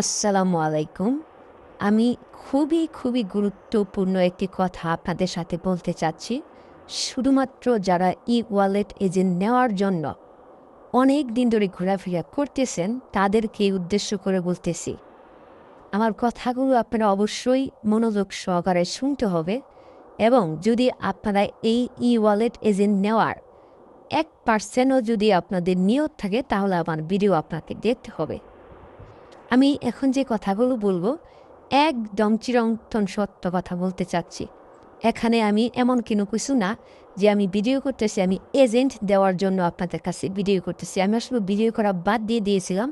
আসসালামু আলাইকুম। আমি খুবই খুবই গুরুত্বপূর্ণ একটি কথা আপনাদের সাথে বলতে চাচ্ছি। শুধুমাত্র যারা ই ওয়ালেট এজেন্ট নেওয়ার জন্য অনেক দিন ধরে ঘোরাফেরা করতেছেন তাদেরকে উদ্দেশ্য করে বলতেছি। আমার কথাগুলো আপনারা অবশ্যই মনোযোগ সহকারে শুনতে হবে এবং যদি আপনারা এই ই ওয়ালেট এজেন্ট নেওয়ার এক পার্সেন্টও যদি আপনাদের নিয়ত থাকে, তাহলে আমার ভিডিও আপনাকে দেখতে হবে। আমি এখন যে কথাগুলো বলব একদম চিরন্তন সত্য কথা বলতে চাচ্ছি। এখানে আমি এমন কোনো কিছু না যে আমি ভিডিও করতেছি, আমি এজেন্ট দেওয়ার জন্য আপনাদের কাছে ভিডিও করতেছি। আমি আসলে ভিডিও করা বাদ দিয়ে দিয়েছিলাম।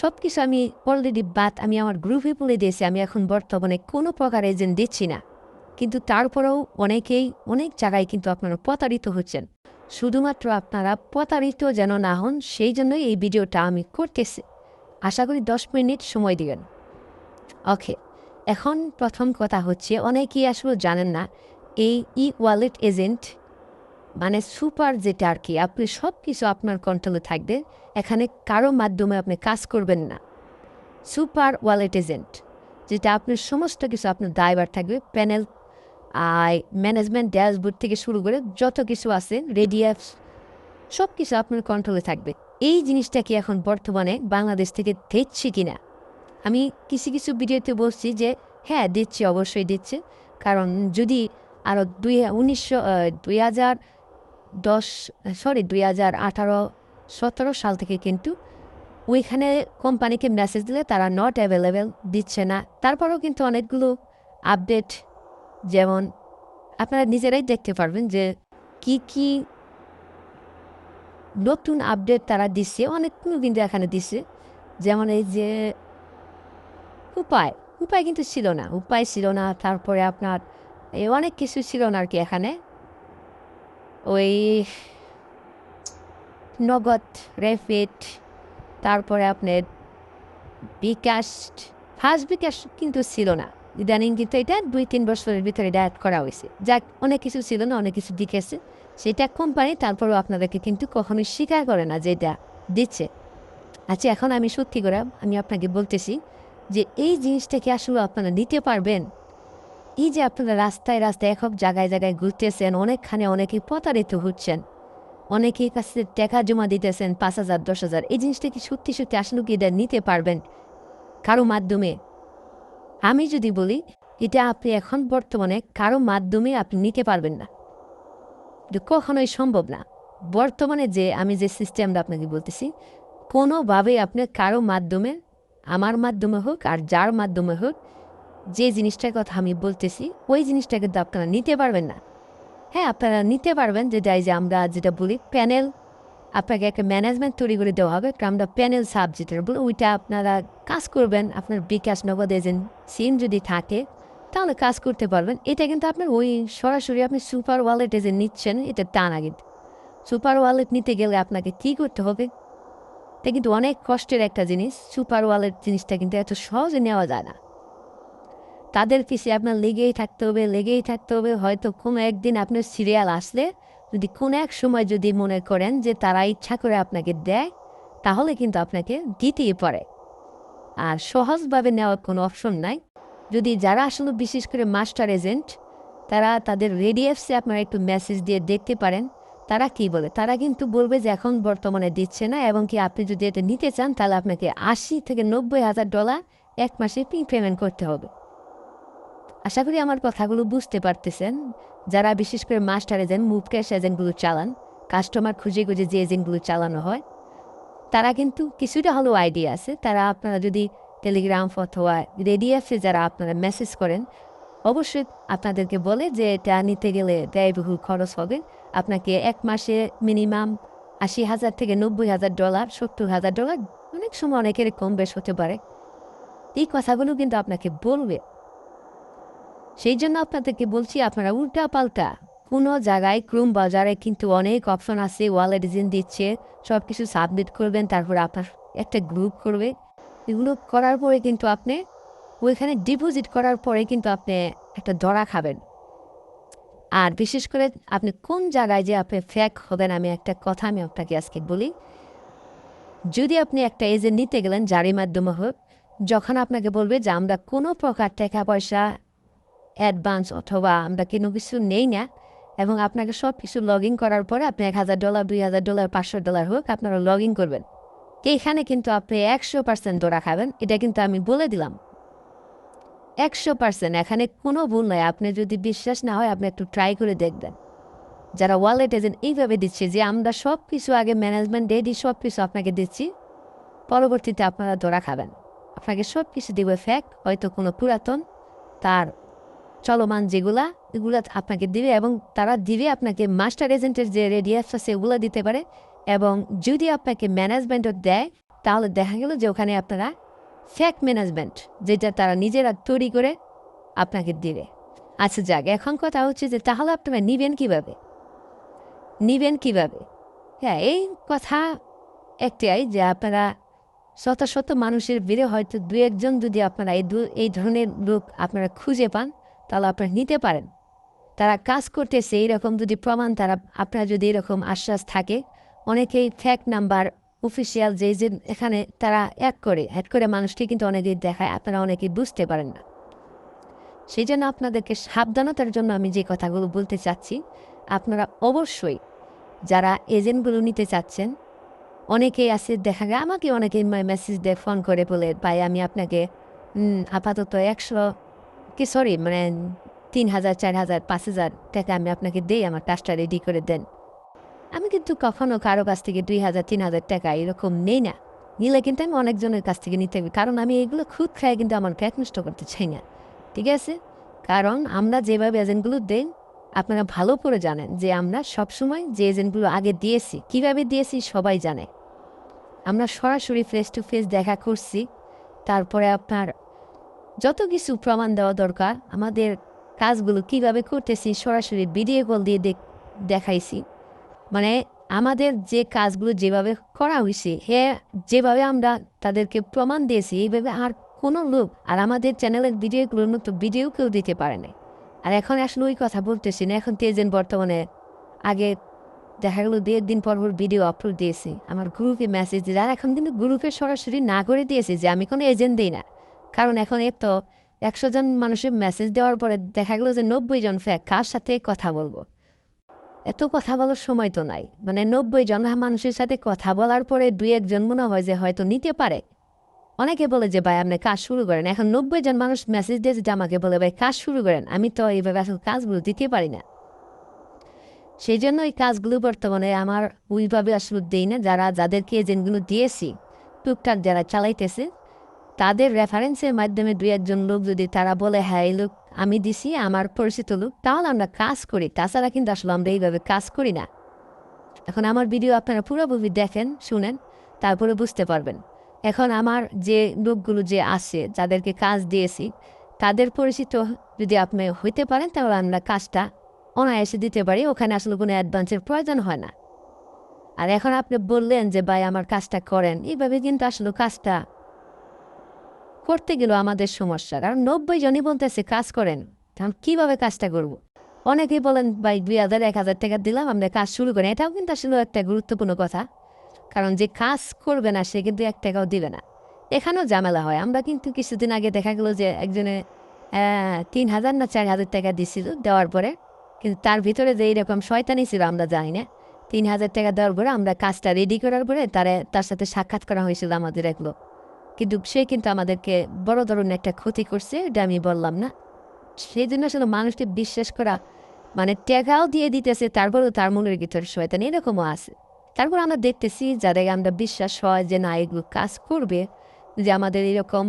সব কিছু আমি অলরেডি বাদ, আমি আমার গ্রুপে বলে দিয়েছি, আমি এখন বর্তমানে কোনো প্রকার এজেন্ট দিচ্ছি না। কিন্তু তারপরেও অনেকেই, অনেক জায়গায় কিন্তু আপনারা প্রতারিত হচ্ছেন। শুধুমাত্র আপনারা প্রতারিত যেন না হন, সেই জন্যই এই ভিডিওটা আমি করতেছি। আশা করি দশ মিনিট সময় দিবেন। ওকে, এখন প্রথম কথা হচ্ছে, অনেকেই আসলে জানেন না, এই ই ওয়ালেট এজেন্ট মানে সুপার যেটা আর কি আপনি সব কিছু আপনার কন্ট্রোলে থাকবে, এখানে কারও মাধ্যমে আপনি কাজ করবেন না। সুপার ওয়ালেট এজেন্ট যেটা আপনার সমস্ত কিছু আপনার ড্রাইভার থাকবে প্যানেল আই ম্যানেজমেন্ট ড্যাশবোর্ড থেকে শুরু করে যত কিছু আছে রেডিয়াপস সব কিছু আপনার কন্ট্রোলে থাকবে। এই জিনিসটা কি এখন বর্তমানে বাংলাদেশ থেকে দিচ্ছে কিনা আমি কিছু কিছু ভিডিওতে বলছি যে হ্যাঁ দিচ্ছি, অবশ্যই দিচ্ছে। কারণ যদি আরও দুই, উনিশশো দুই হাজার দশ সরি দুই হাজার আঠারো, সতেরো সাল থেকে কিন্তু ওইখানে কোম্পানিকে মেসেজ দিলে তারা নট অ্যাভেলেবেল দিচ্ছে না। তারপরেও কিন্তু অনেকগুলো আপডেট যেমন আপনারা নিজেরাই দেখতে পারবেন যে কি কি নতুন আপডেট তারা দিচ্ছে অনেকগুলো কিন্তু এখানে দিচ্ছে যেমন এই যে উপায় উপায় কিন্তু ছিল না, উপায় ছিল না, তারপরে আপনার এই অনেক কিছু ছিল না আর কি এখানে। ওই নগদ রেফিট, তারপরে আপনার বিকাশ ফার্স্ট বিকাশ কিন্তু ছিল না। ইদানিং কিন্তু এটা দুই তিন বছরের ভিতরে অ্যাড করা হয়েছে। যাক, অনেক কিছু ছিল না, অনেক কিছু দিকেছে সেটা কোম্পানি তারপরেও আপনাদেরকে কিন্তু কখনোই স্বীকার করে না যে এটা দিচ্ছে। আচ্ছা এখন আমি সত্যি করে আমি আপনাকে বলতেছি যে এই জিনিসটাকে আসলে আপনারা নিতে পারবেন? এই যে আপনারা রাস্তায় রাস্তায় একক জায়গায় জায়গায় ঘুরতেছেন, অনেকখানে অনেকেই প্রতারিত হচ্ছেন, অনেকেই কাছে টাকা জমা দিতেছেন, পাঁচ হাজার, দশ হাজার, এই জিনিসটা কি সত্যি সত্যি আসলে কি এটা নিতে পারবেন কারও মাধ্যমে? আমি যদি বলি, এটা আপনি এখন বর্তমানে কারও মাধ্যমে আপনি নিতে পারবেন না। কখনোই সম্ভব না। বর্তমানে যে আমি যে সিস্টেমটা আপনাকে বলতেছি, কোনোভাবেই আপনি কারও মাধ্যমে, আমার মাধ্যমে হোক আর যার মাধ্যমে হোক, যে জিনিসটার কথা আমি বলতেছি, ওই জিনিসটা কিন্তু আপনারা নিতে পারবেন না। হ্যাঁ আপনারা নিতে পারবেন যেটা এই যে আমরা যেটা বলি প্যানেল আপনাকে একটা ম্যানেজমেন্ট তৈরি করে দেওয়া হবে আমরা প্যানেল সাবজেক্টের বলে ওইটা আপনারা কাজ করবেন, আপনার বিকাশ নগদ এজেন্ট সিম যদি থাকে তাহলে কাজ করতে পারবেন। এটা কিন্তু আপনার ওই সরাসরি আপনি সুপার ওয়ালেটে যে নিচ্ছেন, এটা তা না কিন্তু। সুপার ওয়ালেট নিতে গেলে আপনাকে কী করতে হবে? এটা কিন্তু অনেক কষ্টের একটা জিনিস। সুপার ওয়ালেট জিনিসটা কিন্তু এত সহজে নেওয়া যায় না। তাদের পিছিয়ে আপনার লেগেই থাকতে হবে, লেগেই থাকতে হবে। হয়তো কোনো একদিন আপনার সিরিয়াল আসলে যদি কোনো এক সময় যদি মনে করেন যে তারা ইচ্ছা করে আপনাকে দেয়, তাহলে কিন্তু আপনাকে দিতেই পারে। আর সহজভাবে নেওয়ার কোনো অপশন নাই। যদি যারা আসলে বিশেষ করে মাস্টার এজেন্ট, তারা তাদের রেডিএফসে আপনারা একটু মেসেজ দিয়ে দেখতে পারেন, তারা কি বলে? তারা কিন্তু বলবে যে এখন বর্তমানে দিচ্ছে না এবং কি আপনি যদি এটা নিতে চান, তাহলে আপনাকে আশি থেকে নব্বই হাজার ডলার এক মাসে পি পেমেন্ট করতে হবে। আশা করি আমার কথাগুলো বুঝতে পারতেছেন। যারা বিশেষ করে মাস্টার এজেন্ট, মুভ ক্যাশ এজেন্টগুলো চালান, কাস্টমার খুঁজে খুঁজে যে এজেন্টগুলো চালানো হয়, তারা কিন্তু কিছুটা হলেও আইডিয়া আছে। তারা আপনারা যদি টেলিগ্রাম অথবা রেডিএফে যারা আপনারা মেসেজ করেন, অবশ্যই আপনাদেরকে বলে যে এটা নিতে গেলে ব্যয়বহুল খরচ হবে। আপনাকে এক মাসে মিনিমাম আশি হাজার থেকে নব্বই হাজার ডলার সত্তর হাজার ডলার অনেক সময় অনেকের কম বেশ হতে পারে। এই কথাগুলো কিন্তু আপনাকে বলবে। সেই জন্য আপনাদেরকে বলছি, আপনারা উল্টা পাল্টা কোনো জায়গায় ক্রুম বাজারে কিন্তু অনেক অপশন আছে ওয়ালেট এজেন্ট দিচ্ছে সব কিছু সাবমিট করবেন, তারপরে আপনার একটা গ্রুপ করবে। এগুলো করার পরে কিন্তু আপনি, ওইখানে ডিপোজিট করার পরে কিন্তু আপনি একটা ধরা খাবেন। আর বিশেষ করে আপনি কোন জায়গায় যে আপনি ফ্যাক হবেন, আমি একটা কথা আমি আপনাকে আজকে বলি। যদি আপনি একটা এজেন্ট নিতে গেলেন যারই মাধ্যমে হোক, যখন আপনাকে বলবে যে আমরা কোনো প্রকার টাকা পয়সা অ্যাডভান্স অথবা আমরা কোনো কিছু নেই না, এবং আপনাকে সব কিছু লগ ইন করার পরে আপনি এক হাজার ডলার দুই হাজার ডলার পাঁচশো ডলার হোক, আপনারা লগ ইন করবেন। এইখানে কিন্তু আপনি একশো পার্সেন্ট দৌড়া খাবেন, এটা কিন্তু আমি বলে দিলাম। একশো পার্সেন্ট এখানে কোনো ভুল নয়, আপনি যদি বিশ্বাস না হয়, আপনি একটু ট্রাই করে দেখবেন। যারা ওয়ালেট এজেন্ট এইভাবে দিচ্ছে যে, আমরা সব কিছু আগে ম্যানেজমেন্ট রেডি সব কিছু আপনাকে দিচ্ছি, পরবর্তীতে আপনারা ধরা খাবেন। আপনাকে সব কিছু দেবে ফ্যাক হয়তো কোনো পুরাতন, তার চলমান যেগুলা, এগুলা আপনাকে দিবে এবং তারা দিবে আপনাকে মাস্টার এজেন্টের যে রেডিয়াস আছে, এগুলো দিতে পারে। এবং যদি আপনাকে ম্যানেজমেন্টও দেয়, তাহলে দেখা গেল যে ওখানে আপনারা ফ্যাক্ট ম্যানেজমেন্ট যেটা তারা নিজেরা তৈরি করে আপনাকে দিবে। আচ্ছা যাক, এখন কথা হচ্ছে যে তাহলে আপনারা নিবেন কীভাবে? নিবেন কীভাবে? হ্যাঁ এই কথা একটাই যে আপনারা শত শত মানুষের ভিড়ে হয়তো দু একজন যদি আপনারা এই এই ধরনের লোক আপনারা খুঁজে পান, তাহলে আপনারা নিতে পারেন। তারা কাজ করতেছে, এইরকম যদি প্রমাণ তারা, আপনার যদি এরকম আশ্বাস থাকে অনেকেই ফ্যাক্ট নাম্বার অফিসিয়াল যে যে এখানে তারা অ্যাড করে অ্যাড করে মানুষকে কিন্তু অনেকেই দেখায়, আপনারা অনেকেই বুঝতে পারেন না। সেই জন্য আপনাদেরকে সাবধানতার জন্য আমি যে কথাগুলো বলতে চাচ্ছি, আপনারা অবশ্যই যারা এজেন্টগুলো নিতে চাচ্ছেন, অনেকেই আছে, দেখা যায় আমাকে অনেকেই মেসেজ দেয় ফোন করে বলে, ভাই, আমি আপনাকে আপাতত একশো কি সরি মানে তিন হাজার, চার হাজার, পাঁচ হাজার টাকা আমি আপনাকে দেই, আমার কাজটা রেডি করে দেন। আমি কিন্তু কখনো কারও কাছ থেকে দুই হাজার, তিন হাজার টাকা এরকম নেই না। নিলে কিন্তু আমি অনেকজনের কাছ থেকে নিতে হবে, কারণ আমি এগুলো খুদ খাই কিন্তু আমার পেট নষ্ট করতে চাই না। ঠিক আছে? কারণ আমরা যেভাবে এজেন্টগুলো দেন আপনারা ভালো করে জানেন যে আমরা সবসময় যে এজেন্টগুলো আগে দিয়েছি, কীভাবে দিয়েছি সবাই জানে। আমরা সরাসরি ফেস টু ফেস দেখা করছি, তারপরে আপনার যত কিছু প্রমাণ দেওয়া দরকার, আমাদের কাজগুলো কীভাবে করতেছি সরাসরি ভিডিও কল দিয়ে দেখাইছি। মানে আমাদের যে কাজগুলো যেভাবে করা হয়েছে হ্যাঁ যেভাবে আমরা তাদেরকে প্রমাণ দিয়েছি, এইভাবে আর কোনো লোক আর আমাদের চ্যানেলের ভিডিওগুলোর মতো ভিডিও কেউ দিতে পারে না আর এখন আসলে ওই কথা বলতেছি না, এখন তেজেন বর্তমানে আগে দেখা গেলো দু একদিন পর পর ভিডিও আপলোড দিয়েছি। আমার গ্রুপে মেসেজ দিয়ে আর এখন কিন্তু গ্রুপে সরাসরি না করে দিয়েছি যে আমি কোনো এজেন্ট দিই না। কারণ এখন এর তো একশো জন মানুষের মেসেজ দেওয়ার পরে দেখা গেলো যে নব্বই জন ফ্যাক কার সাথে কথা বলব? এত কথা বলার সময় তো নাই। মানে নব্বই জন মানুষের সাথে কথা বলার পরে দুই একজন মনে হয় যে হয়তো নিতে পারে। অনেকে বলে যে, ভাই, আপনি কাজ শুরু করেন। এখন নব্বই জন মানুষ মেসেজ দিয়েছে যে, আমাকে বলে, ভাই, কাজ শুরু করেন। আমি তো এইভাবে আসলে কাজগুলো দিতে পারি না। সেই জন্য এই কাজগুলো বর্তমানে আমার ওইভাবে আসলে দিই না। যারা, যাদেরকে এজেন্টগুলো দিয়েছি, টুকটাক যারা চালাইতেছে, তাদের রেফারেন্সের মাধ্যমে দুই একজন লোক যদি তারা বলে হ্যাঁ এই লোক আমি দিছি আমার পরিচিত লোক, তাহলে আমরা কাজ করি। তাছাড়া কিন্তু আসলে আমরা এইভাবে কাজ করি না। এখন আমার ভিডিও আপনারা পুরোপুরি দেখেন, শুনেন, তারপরে বুঝতে পারবেন। এখন আমার যে লোকগুলো যে আসে যাদেরকে কাজ দিয়েছি, তাদের পরিচিত যদি আপনি হইতে পারেন, তাহলে আমরা কাজটা অনায়াসে দিতে পারি। ওখানে আসলে কোনো অ্যাডভান্সের প্রয়োজন হয় না। আর এখন আপনি বললেন যে, ভাই, আমার কাজটা করেন। এইভাবে কিন্তু আসলে কাজটা করতে গেলেও আমাদের সমস্যা। কারণ নব্বই জনই বলতেছে, কাজ করেন, তাহলে কীভাবে কাজটা করব। অনেকেই বলেন, ভাই, দুই হাজার, এক হাজার টাকা দিলাম, আমরা কাজ শুরু করি। এটাও কিন্তু আসলে একটা গুরুত্বপূর্ণ কথা। কারণ যে কাজ করবে না, সে কিন্তু এক টাকাও দিবে না। এখানেও ঝামেলা হয়। আমরা কিন্তু কিছুদিন আগে দেখা গেলো যে একজনে তিন হাজার না চার হাজার টাকা দিছিল দেওয়ার পরে। কিন্তু তার ভিতরে যে এইরকম শয়তানি ছিল, আমরা জানি না। তিন হাজার টাকা দেওয়ার পরে আমরা কাজটা রেডি করার পরে তারে, তার সাথে সাক্ষাৎ করা হয়েছিল আমাদের এগুলো কিন্তু সে কিন্তু আমাদেরকে বড় ধরনের একটা ক্ষতি করছে, এটা আমি বললাম না। সেই জন্য আসলে মানুষকে বিশ্বাস করা মানে টেকাও দিয়ে দিতেছে, তারপরেও তার মনের ভিতরে শয়তান, এরকমও আছে। তারপর আমরা দেখতেছি যাদের আমরা বিশ্বাস হয় যে না, এগুলো কাজ করবে, যে আমাদের এরকম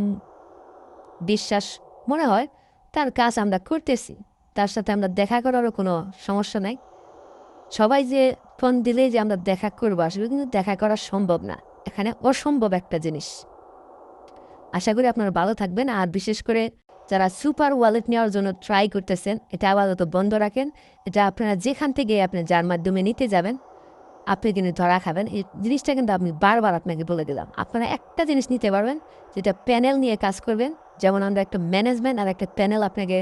বিশ্বাস মনে হয়, তার কাজ আমরা করতেছি। তার সাথে আমরা দেখা করারও কোনো সমস্যা নাই। সবাই যে ফোন দিলেই যে আমরা দেখা করব, আসলে কিন্তু দেখা করা সম্ভব না। এখানে অসম্ভব একটা জিনিস। আশা করি আপনারা ভালো থাকবেন। আর বিশেষ করে যারা সুপার ওয়ালেট নেওয়ার জন্য ট্রাই করতেছেন, এটা আপাতত বন্ধ রাখেন। এটা আপনারা যেখান থেকে আপনি যার মাধ্যমে নিতে যাবেন, আপনি কিন্তু ধরা খাবেন। এই জিনিসটা কিন্তু আমি বারবার আপনাকে বলে দিলাম। আপনারা একটা জিনিস নিতে পারবেন, যেটা প্যানেল নিয়ে কাজ করবেন। যেমন আমরা একটা ম্যানেজমেন্ট আর একটা প্যানেল আপনাকে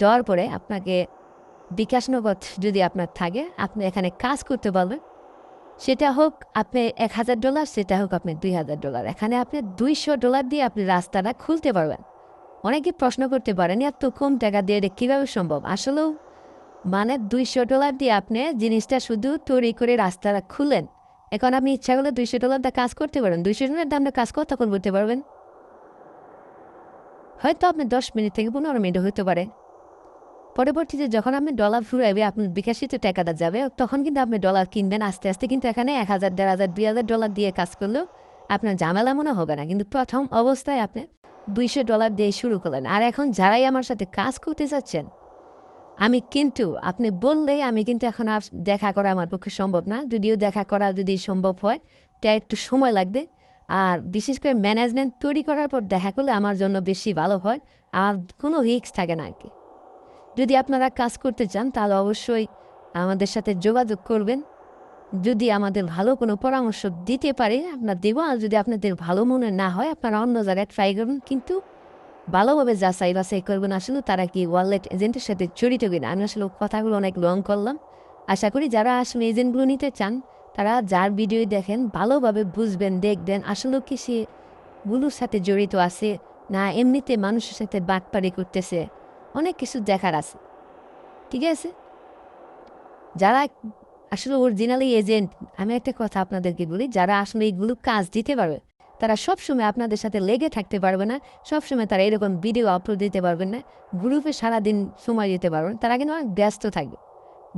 দেওয়ার পরে আপনাকে বিকাশ নগদ যদি আপনার থাকে, আপনি এখানে কাজ করতে পারবেন। সেটা হোক, আপনি এক হাজার ডলার, সেটা হোক আপনি দুই হাজার ডলার। এখানে আপনি দুইশো ডলার দিয়ে আপনি রাস্তাটা খুলতে পারবেন। অনেকে প্রশ্ন করতে পারেন, এত কম টাকা দিয়ে এটা কীভাবে সম্ভব? আসলেও মানে দুইশো ডলার দিয়ে আপনি জিনিসটা শুধু তৈরি করে রাস্তাটা খুলেন। এখন আপনি ইচ্ছা করলে দুইশো ডলার দিয়ে কাজ করতে পারেন। দুইশো ডলার দামটা কাজ কতক্ষণ করতে পারবেন? হয়তো আপনি দশ মিনিট থেকে পনেরো মিনিট হতে পারে। পরবর্তীতে যখন আপনি ডলার ফুরাইবে আপনার বিকাশিত টাকাটা যাবে, তখন কিন্তু আপনি ডলার কিনবেন। আস্তে আস্তে কিন্তু এখানে এক হাজার, দেড় হাজার, দুই হাজার ডলার দিয়ে কাজ করলেও আপনার ঝামেলা মনে হবে না। কিন্তু প্রথম অবস্থায় আপনি দুইশো ডলার দিয়ে শুরু করলেন। আর এখন যারাই আমার সাথে কাজ করতে চাচ্ছেন আমি কিন্তু, আপনি বললেই আমি কিন্তু এখন আর দেখা করা আমার পক্ষে সম্ভব না। যদিও দেখা করা যদি সম্ভব হয় তা একটু সময় লাগবে। আর বিশেষ করে ম্যানেজমেন্ট তৈরি করার পর দেখা করলে আমার জন্য বেশি ভালো হয়। আর কোনো রিস্ক থাকে না আর কি। যদি আপনারা কাজ করতে চান, তাহলে অবশ্যই আমাদের সাথে যোগাযোগ করবেন। যদি আমাদের ভালো কোনো পরামর্শ দিতে পারে আপনার দেবো। আর যদি আপনাদের ভালো মনে না হয়, আপনারা অন্য জায়গায় ট্রাই করবেন কিন্তু ভালোভাবে যাচাই বাছাই করবেন। আসলে তারা কি ওয়ালেট এজেন্টের সাথে জড়িত কিনা? আমি আসলে কথাগুলো অনেক লং করলাম। আশা করি যারা আসলে এজেন্টগুলো নিতে চান, তারা যার ভিডিও দেখেন, ভালোভাবে বুঝবেন, দেখবেন আসলে কি সে গুলোর সাথে জড়িত আছে, না এমনিতে মানুষের সাথে বাটপাড়ি করতেছে। অনেক কিছু দেখার আছে, ঠিক আছে? যারা আসলে অরিজিনালি এজেন্ট আমি একটা কথা আপনাদেরকে বলি, যারা আসলে এইগুলো কাজ দিতে পারবে, তারা সবসময় আপনাদের সাথে লেগে থাকতে পারবে না, সবসময় তারা এরকম ভিডিও আপলোড দিতে পারবেন না গ্রুপে সারাদিন সময় দিতে পারবেন তারা কিন্তু অনেক ব্যস্ত থাকবে।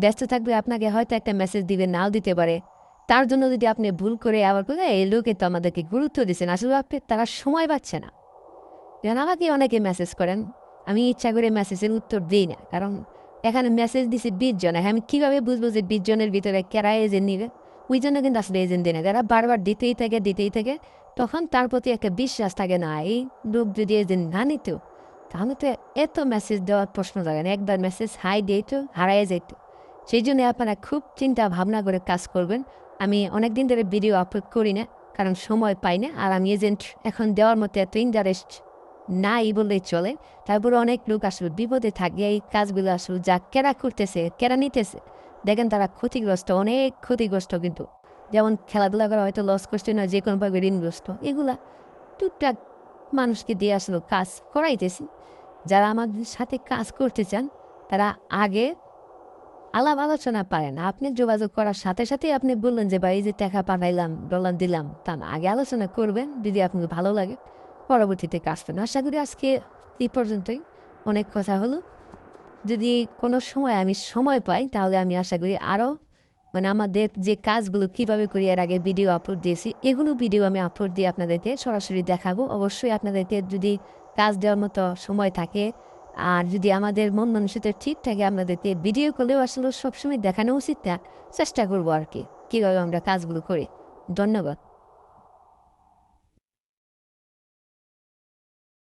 ব্যস্ত থাকবে, আপনাকে হয়তো একটা মেসেজ দিবে, নাও দিতে পারে। তার জন্য যদি আপনি ভুল করে আবার করে এই লোকে তো আমাদেরকে গুরুত্ব দিচ্ছেন আসলে আপনি, তারা সময় পাচ্ছে না। যেন আমাকে অনেকে মেসেজ করেন আমি ইচ্ছা করে মেসেজের উত্তর দিই না। কারণ এখানে মেসেজ দিছে বিশ জন। আমি কীভাবে বুঝব যে বিশ জনের ভিতরে কেরা এজেন্ট নিবে? ওই জন্য কিন্তু আসলে এজেন্ট দিই না। যারা বারবার দিতেই থাকে দিতেই থাকে, তখন তার প্রতি একটা বিশ্বাস থাকে না। এই লোক যদি এজেন্ট না নিত, তাহলে তো এত মেসেজ দেওয়ার প্রশ্ন থাকে না। একবার মেসেজ হাই দিয়ে তো হারাই যেত। সেই জন্য আপনারা খুব চিন্তা ভাবনা করে কাজ করবেন। আমি অনেক দিন ধরে ভিডিও আপলোড করি না, কারণ সময় পাই না। আর আমি এজেন্ট এখন দেওয়ার মতো এত ইন্টারেস্ট নাই বললেই চলে। তারপরে অনেক লোক আসলে বিপদে থাকে, এই কাজগুলো আসলে যা কেরা করতেছে, কেরা নিতেছে। দেখেন তারা ক্ষতিগ্রস্ত, অনেক ক্ষতিগ্রস্ত কিন্তু। যেমন খেলাধুলা করা হয়তো লস করছে না যে কোনোভাবে ঋণগ্রস্ত, এগুলা টুকটাক মানুষকে দিয়ে আসলে কাজ করাইতেছি। যারা আমাদের সাথে কাজ করতে চান, তারা আগে আলাপ আলোচনা পারেন। আপনি যোগাযোগ করার সাথে সাথে আপনি বললেন যে, ভাই, এই যে টাকা পাঠাইলাম ডলার দিলাম, তা আগে আলোচনা করবেন, যদি আপনার ভালো লাগে। পরবর্তীতে কাজ করবেন আশা করি আজকে এই পর্যন্তই। অনেক কথা হলো। যদি কোনো সময় আমি সময় পাই, তাহলে আমি আশা করি আরও মানে আমাদের যে কাজগুলো কীভাবে করি, এর আগে ভিডিও আপলোড দিয়েছি, এগুলো ভিডিও আমি আপলোড দিয়ে আপনাদেরকে সরাসরি দেখাবো। অবশ্যই আপনাদেরকে যদি কাজ দেওয়ার মতো সময় থাকে, আর যদি আমাদের মন মানুষের ঠিক থাকে, আপনাদেরকে ভিডিও করলেও আসলে সবসময় দেখানো উচিত না, চেষ্টা করব আর কি, কীভাবে আমরা কাজগুলো করি। ধন্যবাদ।